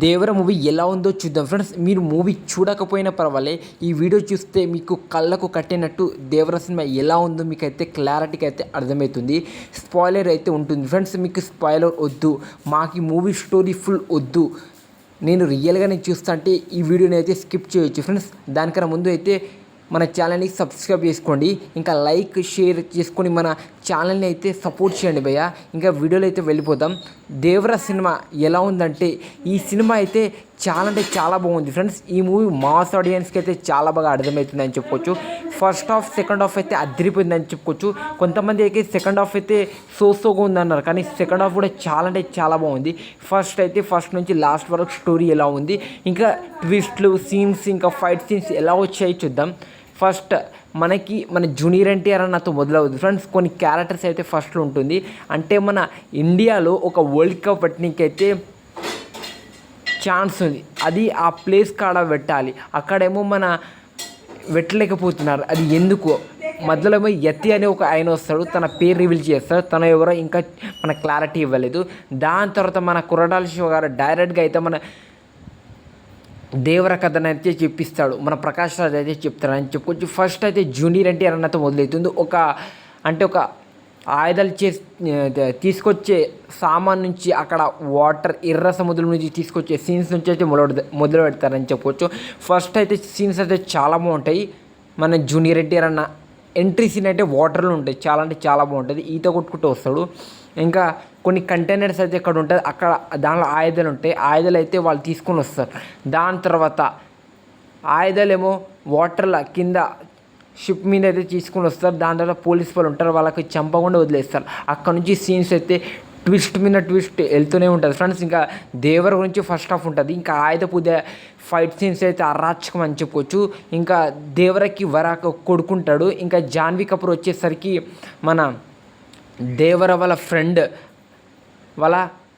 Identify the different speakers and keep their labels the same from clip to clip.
Speaker 1: దేవర movie ఎలా ఉందో చూద్దాం. ఫ్రెండ్స్ మీరు మూవీ చూడకపోయినా పర్వాలే. ఈ వీడియో చూస్తే మీకు కళ్ళకు కట్టినట్టు దేవర సినిమా ఎలా ఉందో మీకు అయితే క్లారిటీగా అయితే అర్థమవుతుంది. స్పాయిలర్ అయితే ఉంటుంది. ఫ్రెండ్స్ మీకు స్పాయిలర్ వద్దు. మాకు ఈ మూవీ స్టోరీ ఫుల్ వద్దు. నేను రియల్గానే చూస్తా అంటే ఈ వీడియోని అయితే స్కిప్ చేయొచ్చు. ఫ్రెండ్స్ దానికన్నా ముందు అయితే మన ఛానల్ని సబ్స్క్రైబ్ చేసుకోండి. ఇంకా లైక్ షేర్ చేసుకొని మన ఛానల్ని అయితే సపోర్ట్ చేయండి భయ్య. ఇంకా వీడియోలో అయితే వెళ్ళిపోతాం దేవర సినిమా ఎలా ఉందంటే ఈ సినిమా అయితే చాలా అంటే చాలా బాగుంది ఫ్రెండ్స్ ఈ మూవీ మాస్ ఆడియన్స్కి అయితే చాలా బాగా అర్థమవుతుంది అని చెప్పుకోవచ్చు. ఫస్ట్ హాఫ్ సెకండ్ హాఫ్ అయితే అదిరిపోయిందని అని చెప్పుకోవచ్చు. కొంతమంది అయితే సెకండ్ హాఫ్ అయితే సోసోగా ఉందన్నారు. కానీ సెకండ్ హాఫ్ కూడా చాలా అంటే చాలా బాగుంది. ఫస్ట్ అయితే ఫస్ట్ నుంచి లాస్ట్ వరకు స్టోరీ ఎలా ఉంది. ఇంకా ట్విస్ట్లు సీన్స్ ఇంకా ఫైట్ సీన్స్ ఎలా వచ్చాయి చూద్దాం. ఫస్ట్ మనకి మన జూనియర్ ఎన్టీఆర్ అన్నతో మొదలవుతుంది ఫ్రెండ్స్ కొన్ని క్యారెక్టర్స్ అయితే ఫస్ట్లో ఉంటుంది. అంటే మన ఇండియాలో ఒక వరల్డ్ కప్ పట్టినకైతే ఛాన్స్ ఉంది. అది ఆ ప్లేస్ కాడ పెట్టాలి. అక్కడేమో మన పెట్టలేకపోతున్నారు. అది ఎందుకు? మధ్యలో ఏమో యతి అనే ఒక ఆయన వస్తాడు. తన పేరు రివీల్ చేస్తాడు. తన ఎవరో ఇంకా మన క్లారిటీ ఇవ్వలేదు. దాని తర్వాత మన కురడాల శివ గారు డైరెక్ట్గా అయితే మన దేవర కథను అయితే చెప్పిస్తాడు. మన ప్రకాష్ రాజ్ అయితే చెప్తాడు. అని చెప్పుకోవచ్చు ఫస్ట్ అయితే జూనియర్ అంటే ఎవరన్నైతే మొదలవుతుంది. ఒక అంటే ఒక ఆయుధాలు చేసి తీసుకొచ్చే సామాన్ నుంచి అక్కడ వాటర్ ఎర్ర సముద్రం నుంచి తీసుకొచ్చే సీన్స్ నుంచి అయితే మొదలు మొదలు పెడతారని చెప్పవచ్చు ఫస్ట్ అయితే సీన్స్ అయితే చాలా బాగుంటాయి. మన జూనియర్ ఎన్టీఆర్ అన్న ఎంట్రీ సీన్ అయితే వాటర్లో ఉంటాయి. చాలా అంటే చాలా బాగుంటుంది. ఈత కొట్టుకుంటూ వస్తాడు. ఇంకా కొన్ని కంటైనర్స్ అయితే ఇక్కడ ఉంటుంది అక్కడ దానిలో ఆయుధాలు ఉంటాయి. ఆయుధాలు అయితే వాళ్ళు తీసుకొని వస్తారు. దాని తర్వాత ఆయుధాలేమో వాటర్ల కింద షిప్ మీద అయితే తీసుకొని వస్తారు. దాని తర్వాత పోలీస్ వాళ్ళు ఉంటారు. వాళ్ళకి చంపకుండా వదిలేస్తారు. అక్కడ నుంచి సీన్స్ అయితే ట్విస్ట్ మీద ట్విస్ట్ వెళ్తూనే ఉంటుంది. ఫ్రెండ్స్ ఇంకా దేవర గురించి ఫస్ట్ హాఫ్ ఉంటుంది. ఇంకా ఆయుధ పూజ ఫైట్ సీన్స్ అయితే అరాచకం అని చెప్పుకోవచ్చు ఇంకా దేవరకి వరాక కొడుకుంటాడు. ఇంకా జాన్వీ కపూర్ వచ్చేసరికి మన దేవర వాళ్ళ ఫ్రెండ్ వాళ్ళ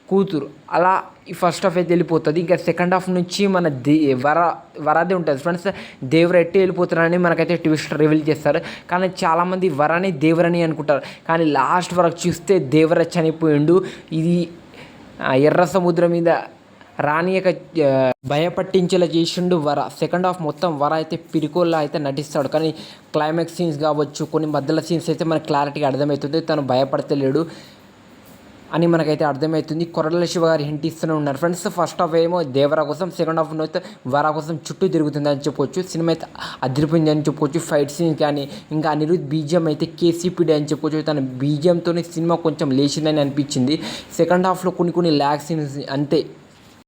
Speaker 1: కూతురు. అలా ఈ ఫస్ట్ హాఫ్ అయితే వెళ్ళిపోతుంది. ఇంకా సెకండ్ హాఫ్ నుంచి మన దే వర వరాదే ఉంటుంది. ఫ్రెండ్స్ దేవర ఎట్టి వెళ్ళిపోతున్నారని మనకైతే ట్విస్ట్ రివీల్ చేస్తారు. కానీ చాలామంది వరని దేవరని అనుకుంటారు. కానీ లాస్ట్ వరకు చూస్తే దేవర చనిపోయిండు. ఇది ఎర్ర సముద్రం మీద రానియక ఆ, భయపట్టించేలా చేసిండు వర. సెకండ్ హాఫ్ మొత్తం వర అయితే పిరికోల్లా అయితే నటిస్తాడు. కానీ క్లైమాక్స్ సీన్స్ కావచ్చు కొన్ని మధ్యలో సీన్స్ అయితే మనకు క్లారిటీగా అర్థమవుతుంది. తను భయపడతలేడు. అని మనకైతే అర్థమవుతుంది. కొరల శివ గారు హింట్ ఇస్తూనే ఉన్నారు. ఫ్రెండ్స్ ఫస్ట్ హాఫ్ ఏమో దేవరా కోసం సెకండ్ హాఫ్ అయితే వరా కోసం చుట్టూ తిరుగుతుంది అని చెప్పొచ్చు. సినిమా అయితే అదిరిపోయింది అని చెప్పొచ్చు. ఫైట్ సీన్ కానీ ఇంకా అనిరుద్ బీజియం అయితే కేసీపీడీ అని చెప్పొచ్చు. తన బీజియంతోనే సినిమా కొంచెం లేచిందని అనిపించింది. సెకండ్ హాఫ్లో కొన్ని కొన్ని ల్యాక్ సీన్స్ అంతే.